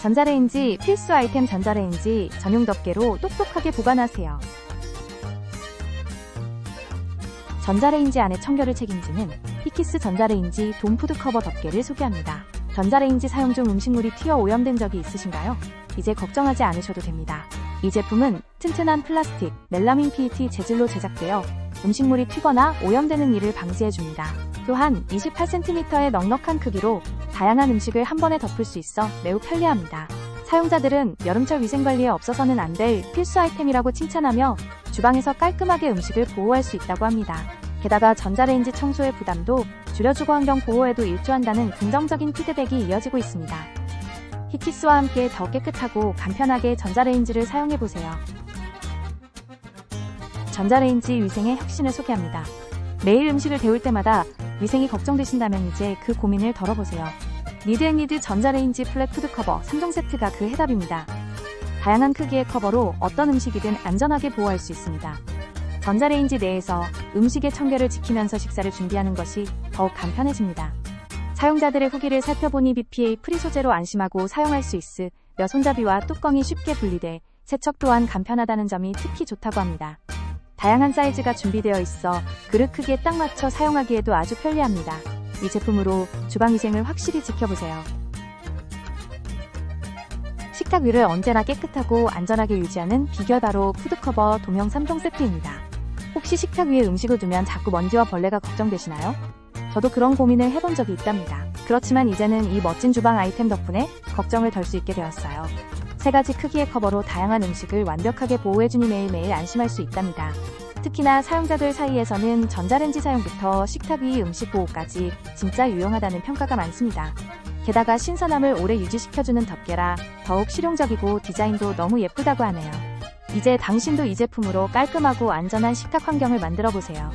전자레인지 필수 아이템 전자레인지 전용 덮개로 똑똑하게 보관하세요. 전자레인지 안의 청결을 책임지는 히키스 전자레인지 돔푸드 커버 덮개를 소개합니다. 전자레인지 사용 중 음식물이 튀어 오염된 적이 있으신가요? 이제 걱정하지 않으셔도 됩니다. 이 제품은 튼튼한 플라스틱, 멜라민 PET 재질로 제작되어 음식물이 튀거나 오염되는 일을 방지해줍니다. 또한 28cm의 넉넉한 크기로 다양한 음식을 한 번에 덮을 수 있어 매우 편리합니다. 사용자들은 여름철 위생관리에 없어서는 안 될 필수 아이템이라고 칭찬하며 주방에서 깔끔하게 음식을 보호할 수 있다고 합니다. 게다가 전자레인지 청소의 부담도 줄여주고 환경 보호에도 일조한다는 긍정적인 피드백이 이어지고 있습니다. 히키스와 함께 더 깨끗하고 간편하게 전자레인지를 사용해보세요. 전자레인지 위생의 혁신을 소개합니다. 매일 음식을 데울 때마다 위생이 걱정되신다면 이제 그 고민을 덜어보세요. 니드앤니드 전자레인지 플랫 푸드 커버 3종 세트가 그 해답입니다. 다양한 크기의 커버로 어떤 음식이든 안전하게 보호할 수 있습니다. 전자레인지 내에서 음식의 청결을 지키면서 식사를 준비하는 것이 더욱 간편해집니다. 사용자들의 후기를 살펴보니 BPA 프리 소재로 안심하고 사용할 수 있으며 손잡이와 뚜껑이 쉽게 분리돼 세척 또한 간편하다는 점이 특히 좋다고 합니다. 다양한 사이즈가 준비되어 있어 그릇 크기에 딱 맞춰 사용하기에도 아주 편리합니다. 이 제품으로 주방 위생을 확실히 지켜보세요. 식탁 위를 언제나 깨끗하고 안전하게 유지하는 비결 바로 푸드커버 동형 3종 세트입니다. 혹시 식탁 위에 음식을 두면 자꾸 먼지와 벌레가 걱정되시나요? 저도 그런 고민을 해본 적이 있답니다. 그렇지만 이제는 이 멋진 주방 아이템 덕분에 걱정을 덜 수 있게 되었어요. 세 가지 크기의 커버로 다양한 음식을 완벽하게 보호해주니 매일매일 안심할 수 있답니다. 특히나 사용자들 사이에서는 전자레인지 사용부터 식탁 위 음식 보호까지 진짜 유용하다는 평가가 많습니다. 게다가 신선함을 오래 유지시켜주는 덮개라 더욱 실용적이고 디자인도 너무 예쁘다고 하네요. 이제 당신도 이 제품으로 깔끔하고 안전한 식탁 환경을 만들어 보세요.